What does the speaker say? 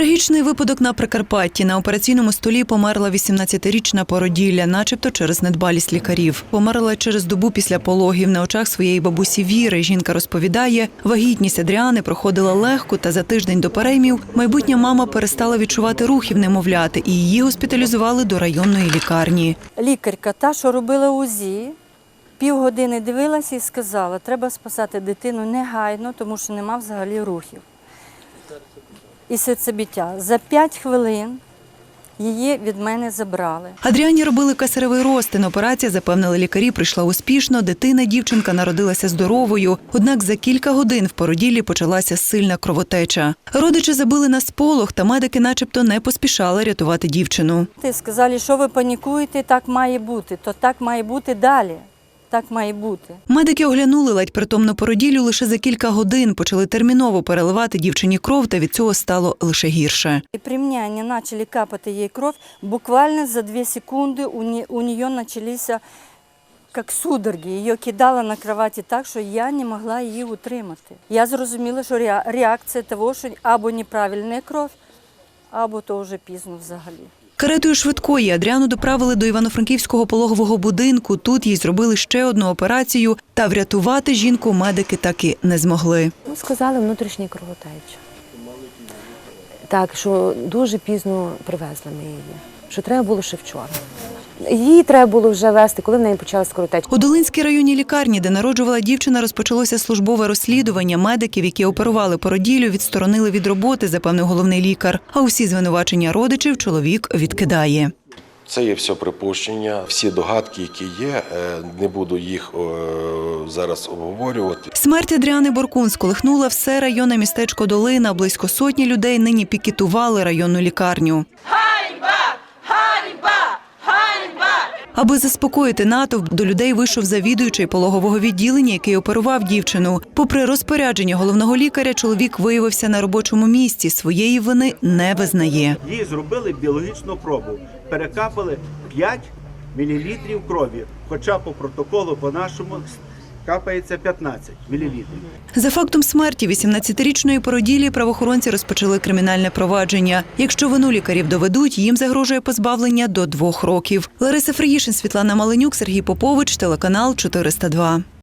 Трагічний випадок на Прикарпатті. На операційному столі померла 18-річна породілля, начебто через недбалість лікарів. Померла через добу після пологів на очах своєї бабусі Віри. Жінка розповідає, вагітність Адріани проходила легко, та за тиждень до переймів майбутня мама перестала відчувати рухів немовляти, і її госпіталізували до районної лікарні. Лікарка, та, що робила УЗІ, півгодини дивилася і сказала, треба спасати дитину негайно, тому що нема взагалі рухів. І серцебіття. За 5 хвилин її від мене забрали. Адріані робили кесаревий розтин. Операція, запевнили лікарі, прийшла успішно. Дитина дівчинка народилася здоровою. Однак за кілька годин в породіллі почалася сильна кровотеча. Родичі забили на сполох, та медики, начебто, не поспішали рятувати дівчину. Ти сказали, що ви панікуєте, так має бути, то так має бути далі. Так має бути. Медики оглянули ледь притомну породіллю лише за кілька годин. Почали терміново переливати дівчині кров, та від цього стало лише гірше. И при мне они начали капать ей кровь. Буквально за две секунды у, начались а, как судороги. Її кидало на кроваті так, що я не могла її утримати. Я зрозуміла, що реакція того, що або неправильна кров, або то вже пізно взагалі. Каретою швидкої Адріану доправили до Івано-Франківського пологового будинку. Тут їй зробили ще одну операцію, та врятувати жінку медики таки не змогли. Ну, сказали внутрішній кровотеча. Так, що дуже пізно привезли ми її, що треба було ще вчора. Її треба було вже вести, коли в неї почалася кровотеча. У Долинській районній лікарні, де народжувала дівчина, розпочалося службове розслідування. Медиків, які оперували породіллю, відсторонили від роботи, запевнив головний лікар. А усі звинувачення родичів чоловік відкидає. Це є все припущення, всі догадки, які є. е, Не буду їх е, зараз обговорювати. Смерть Адріани Боркун сколихнула все районне містечко Долина. Близько сотні людей нині пікетували районну лікарню. Аби заспокоїти натовп, до людей вийшов завідуючий пологового відділення, який оперував дівчину. Попри розпорядження головного лікаря, чоловік виявився на робочому місці. Своєї вини не визнає. Їй зробили біологічну пробу, перекапали 5 мл крові, хоча по протоколу по нашому капається 15 мл. За фактом смерті 18-річної породілі правоохоронці розпочали кримінальне провадження. Якщо вину лікарів доведуть, їм загрожує позбавлення до двох років. Лариса Фриїшин, Світлана Маленюк, Сергій Попович, телеканал 402.